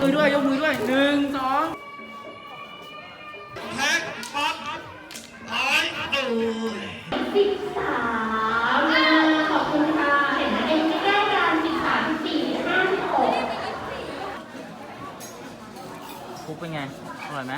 มือด้วย ยกมือด้วยหนึ่งสองแท็กปั๊บตายเอ้ยสิบสามขอบคุณค่ะ เห็นไหมเองใกล้ๆกันสิบสามสิบสี่ห้าสิบหกคุกเป็นไง อร่อยไหม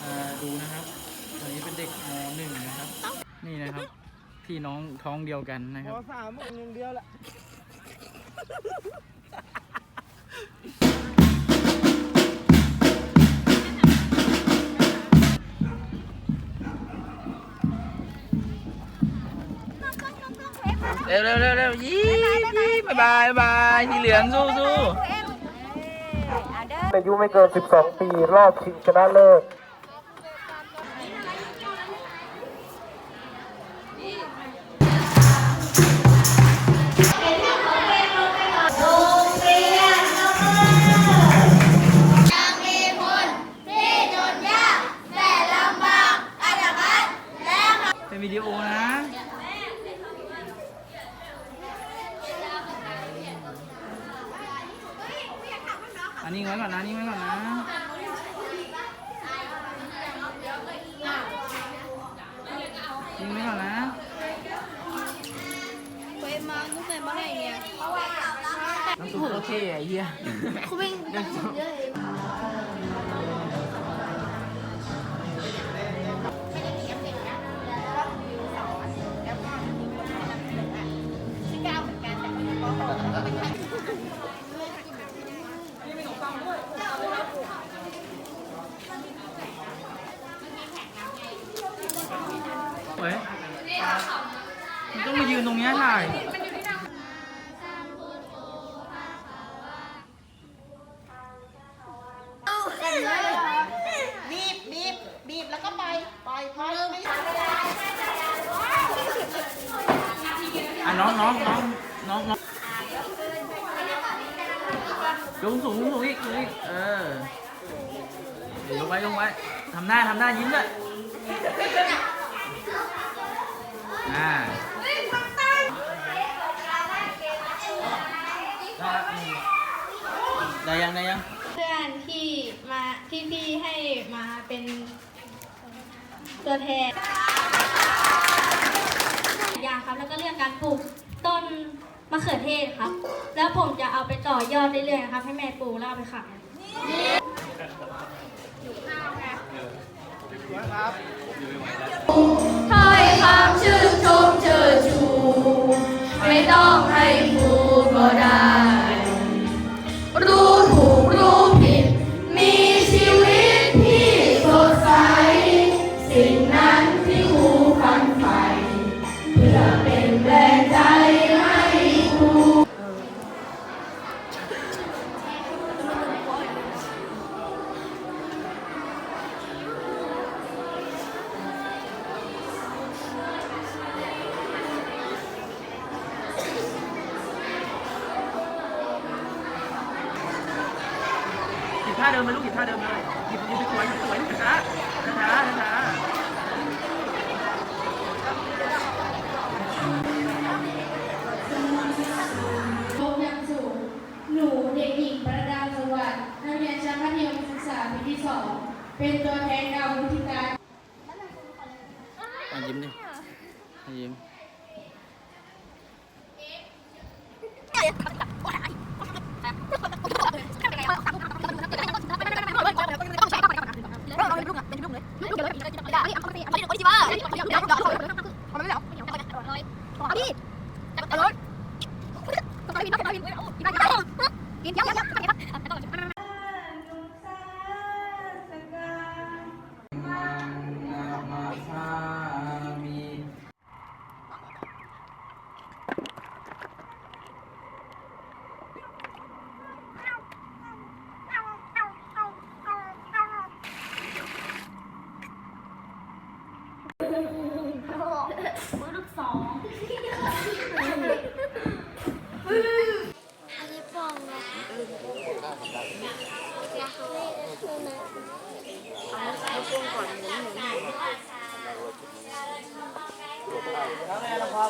เอ่อดูนะครับ ตอนนี้เป็นเด็กมหนึ่งนะครับ นี่นะครับ พี่น้องท้องเดียวกันนะครับสามหมดเดียวแหละเร็วเร็วเร็วเร็วยี่ยี่บายบายบายสีเหลืองสู้สู้ อายุไม่เกิน 12 ปี รอบชิงชนะเลิศ อันนี้ไว้ก่อนนะนี่ไว้ก่อนนะยิงไว้ก่อนนะเว้ยมาตั้งแต่เมื่อไหร่เนี่ยน้ำซุปโอเคไอ้เหี้ยเขาวิ่งเยอะเลยะน้องน้องน้องน้องน้องยกสูงสูงอีกสูงอีกเออยวลงไว้ลงไว้ทำหน้าทำหน้ายิ้มด้วยอ่าได้ยังได้ยังเพื่อนที่มาที่พี่ให้มาเป็นตัวแทน ย่างครับ แล้วก็เรื่องการปลูกต้นมะเขือเทศครับ แล้วผมจะเอาไปต่อยอดเรื่อยๆนะครับ ให้แม่ปลูกแล้วเอาไปขายถ้อยคำชื่นชมเชิดชู ไม่ต้องให้พูดก็ได้ ท่าเดิมเลยลูกหยิบท่าเดิมเลยหยิบหยิบสวยหยิบสวยช้าช้าช้าช้าโรงยังสูงหนูเด็กหญิงประดาสวัสดิ์นักเรียนชั้นมัธยมศึกษาปีที่สองเป็นตัวแทนการวิธีการอะยิ้มดิอะยิ้ม ว่า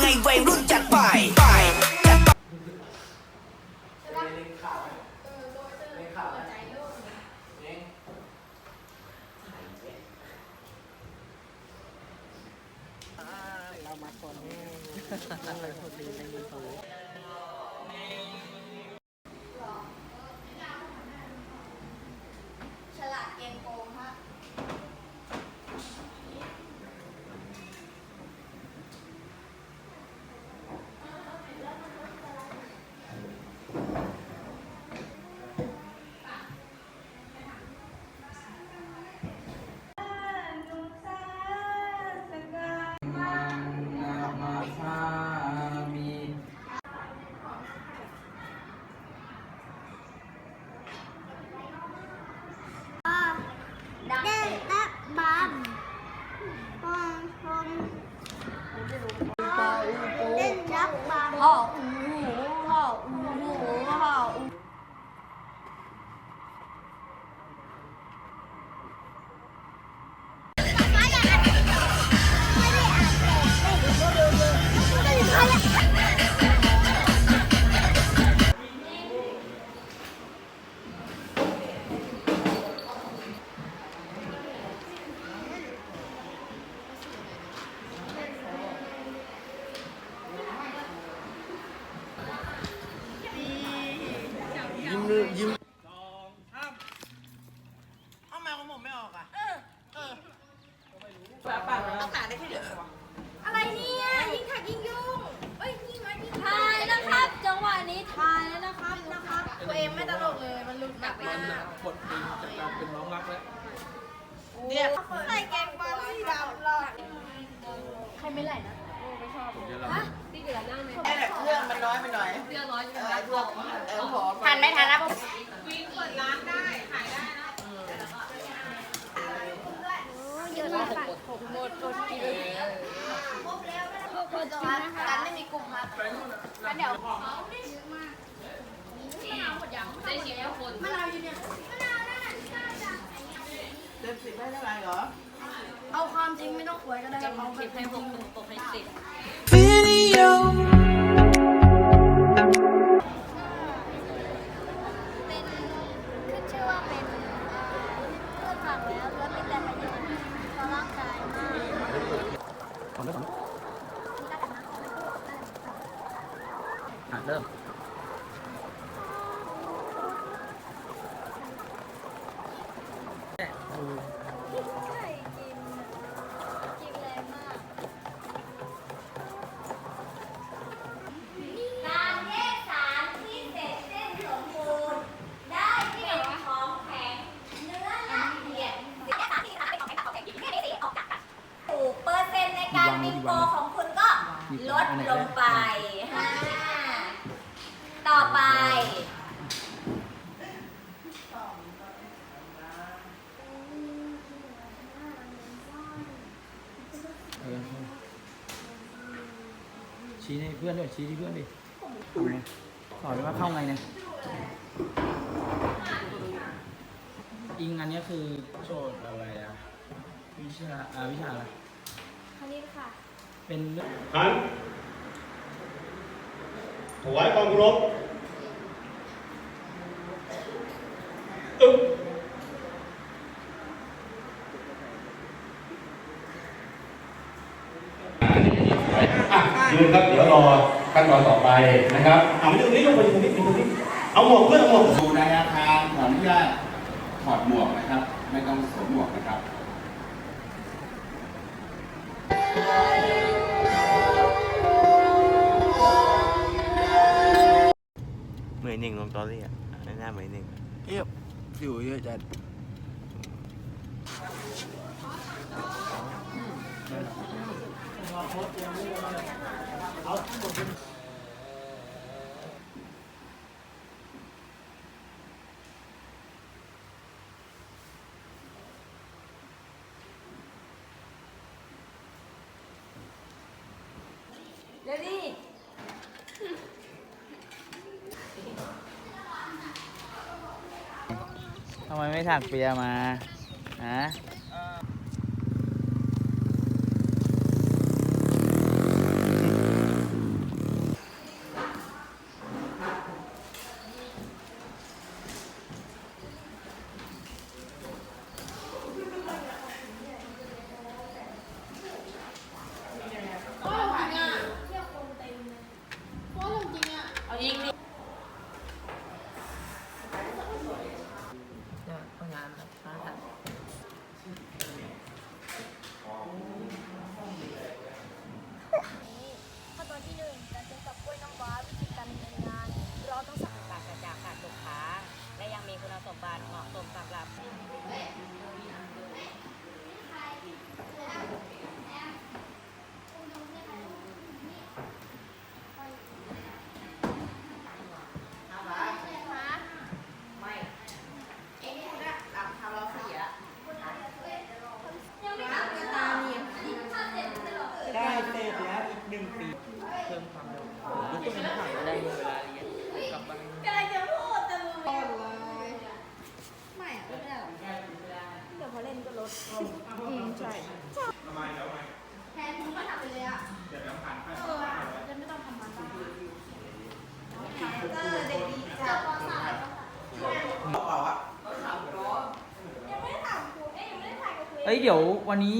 ไงวัยรุ่นจัดไปไปจัดไปเรามาคนนี้เรคนดีในมือถือ ไม่ไหลนะฮะตีเดือดนั่งเลยไอ้แบบเครื่องมันน้อยไปหน่อยเดือดร้อนอยู่เออพวกเออหอมทันไหมทันนะผมเยอะมากผมหมดอดกินครบแล้วครบแล้วนะคะกันไม่มีกลุ่มครับกันเดี๋ยวมะนาวหมดยังใจเสียคนมะนาวอยู่เนี่ยมะนาวนั่นน่ะที่น่าจะเต็มสิบให้เท่าไหร่เหรอ เอาความจริงไม่ต้องหวยก็ได้เอาคลิปให้ผมตกให้สิบ video เป็นขึ้นชื่อว่าเป็นพืชผักแล้วแล้วมีแต่ประโยชน์ต่อร่างกายมาก ก่อนเริ่มอะเริ่ม ใช่กินกินแรงมาก การแยกสารที่เสร็จสิ้นสมบูรณ์ได้เป็นของแข็งเนื้อละเอียดถูกเปอร์เซ็นต์ในการบิงโกของคุณก็ลดลงไปห้าต่อไป เออชี้ให้เพื่อนด้วยชี้ที่เพื่อนดิทำไงสอนว่าเข้าไงเนี่ยอิงอันเนี้ยคือโจทย์อะไรอะวิชาอ่าวิชาอะไรคณิตค่ะ เป็นเรื่องหันถวายความเคารพอึ๊บอะยืนครับ เดี๋ยวรอขั้ นตอนต่อไปนะครับเอามาดูนี่ลงไปตรงนี้ตรงนี้ เอาหมวกเพื่อนเอาหมวกดูในอาคารขออนุญาตถอดหมวกนะครับ ไม่ต้องสวมหมวกนะครับเหมยหนึ่งลงตอรี่อะหน้าเหมยหนึ่งเอ๊ะสิวเยอะจัดเดี๋ยวดิทำไมไม่ถักเปียมา ฮะ สมบัติเหมาะสมสำหรับ ได้ เสร็จแล้วอีกหนึ่งปีเพิ่มความเร็วรู้ตัวเป็นผ่านได้เวลาเรียนกลับบ้านกำลังจะพูดแต่มึงไม่อะไม่ได้หรอกเดี๋ยวพอเล่นก็ลดอืมใช่แทนมึงก็ทำไปเลยอะเออจะไม่ต้องทำมันบ้างเออเด็กดีจังปสามยังไม่ได้ถามครูเอ้ยยังไม่ได้ถ่ายกับครูเอ้ยเดี๋ยววันนี้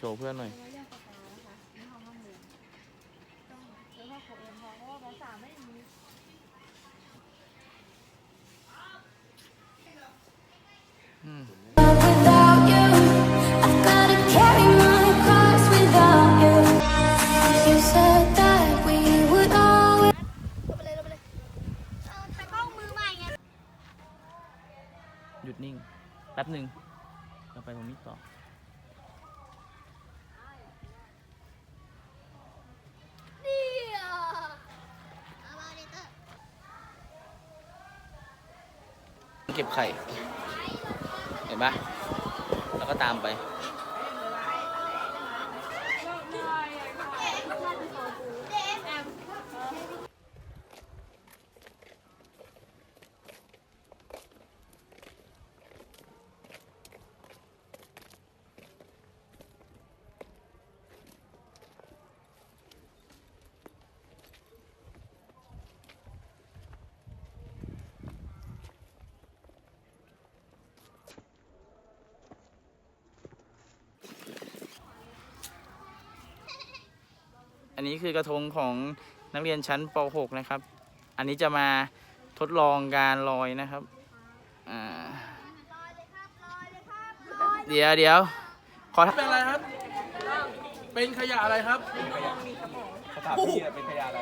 ชว์เพื่อนหน่อยโชว์เพื่อนหน่อย Without you, I've gotta carry my cross without you. You said that we would always. หยุดนิ่ง แป๊บหนึ่งเราไปตรงนี้ต่อ เก็บไข่ เห็นปะแล้วก็ตามไป อันนี้คือกระทงของนักเรียนชั้นป .6 นะครับ อันนี้จะมาทดลองการลอยนะครับอ่าเดี๋ยวเดี๋ยวขอเป็นอะไรครับ เป็นขยะอะไรครับเขาถามพี่เป็นพยาอะไร